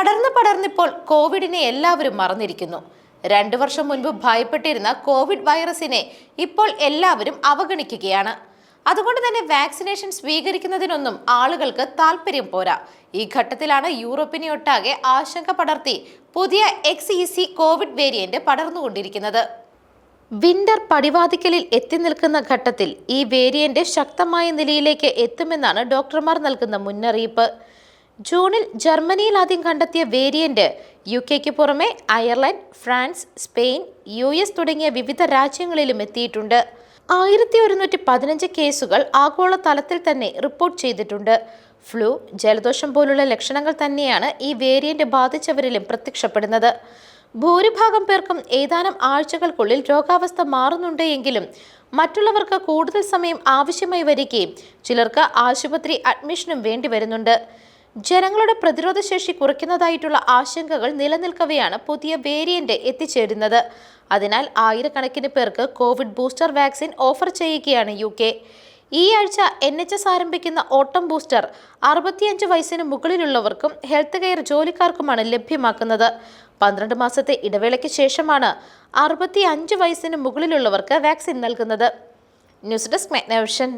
പടർന്ന് പടർന്നിപ്പോൾ കോവിഡിനെ എല്ലാവരും മറന്നിരിക്കുന്നു. രണ്ടു വർഷം മുൻപ് ഭയപ്പെട്ടിരുന്ന കോവിഡ് വൈറസിനെ ഇപ്പോൾ എല്ലാവരും അവഗണിക്കുകയാണ്. അതുകൊണ്ട് തന്നെ വാക്സിനേഷൻ സ്വീകരിക്കുന്നതിനൊന്നും ആളുകൾക്ക് താല്പര്യം പോരാ. ഈ ഘട്ടത്തിലാണ് യൂറോപ്പിനെ ഒട്ടാകെ ആശങ്ക പടർത്തി പുതിയ X E C covid variant പടർന്നുകൊണ്ടിരിക്കുന്നത്. Winter പടിവാതിക്കലിൽ എത്തി നിൽക്കുന്ന ഘട്ടത്തിൽ ഈ വേരിയന്റ് ശക്തമായ നിലയിലേക്ക് എത്തുമെന്നാണ് ഡോക്ടർമാർ നൽകുന്ന മുന്നറിയിപ്പ്. ജൂണിൽ ജർമ്മനിയിൽ ആദ്യം കണ്ടെത്തിയ വേരിയന്റ് യു കെക്ക് പുറമെ Ireland France Spain U S തുടങ്ങിയ വിവിധ രാജ്യങ്ങളിലും എത്തിയിട്ടുണ്ട്. ആയിരത്തി ഒരുന്നൂറ്റി പതിനഞ്ച് കേസുകൾ ആഗോള തലത്തിൽ തന്നെ റിപ്പോർട്ട് ചെയ്തിട്ടുണ്ട്. ഫ്ലൂ ജലദോഷം പോലുള്ള ലക്ഷണങ്ങൾ തന്നെയാണ് ഈ വേരിയന്റ് ബാധിച്ചവരിലും പ്രത്യക്ഷപ്പെടുന്നത്. ഭൂരിഭാഗം പേർക്കും ഏതാനും ആഴ്ചകൾക്കുള്ളിൽ രോഗാവസ്ഥ മാറുന്നുണ്ട് എങ്കിലും മറ്റുള്ളവർക്ക് കൂടുതൽ സമയം ആവശ്യമായി വരികയും ചിലർക്ക് ആശുപത്രി അഡ്മിഷനും വേണ്ടി വരുന്നുണ്ട്. ജനങ്ങളുടെ പ്രതിരോധശേഷി കുറയ്ക്കുന്നതായിട്ടുള്ള ആശങ്കകൾ നിലനിൽക്കവെയാണ് പുതിയ വേരിയന്റ് എത്തിച്ചേരുന്നത്. അതിനാൽ ആയിരക്കണക്കിന് പേർക്ക് കോവിഡ് ബൂസ്റ്റർ വാക്സിൻ ഓഫർ ചെയ്യുകയാണ് യു ഈ ആഴ്ച എൻ എച്ച് എസ് ആരംഭിക്കുന്ന ഓട്ടം ബൂസ്റ്റർ അറുപത്തിയഞ്ച് വയസ്സിന് മുകളിലുള്ളവർക്കും ഹെൽത്ത് കെയർ ജോലിക്കാർക്കുമാണ് ലഭ്യമാക്കുന്നത്. പന്ത്രണ്ട് മാസത്തെ ഇടവേളയ്ക്ക് ശേഷമാണ് അറുപത്തി അഞ്ച് വയസ്സിന് മുകളിലുള്ളവർക്ക് വാക്സിൻ നൽകുന്നത്. News desk മെഗ്നവിഷൻ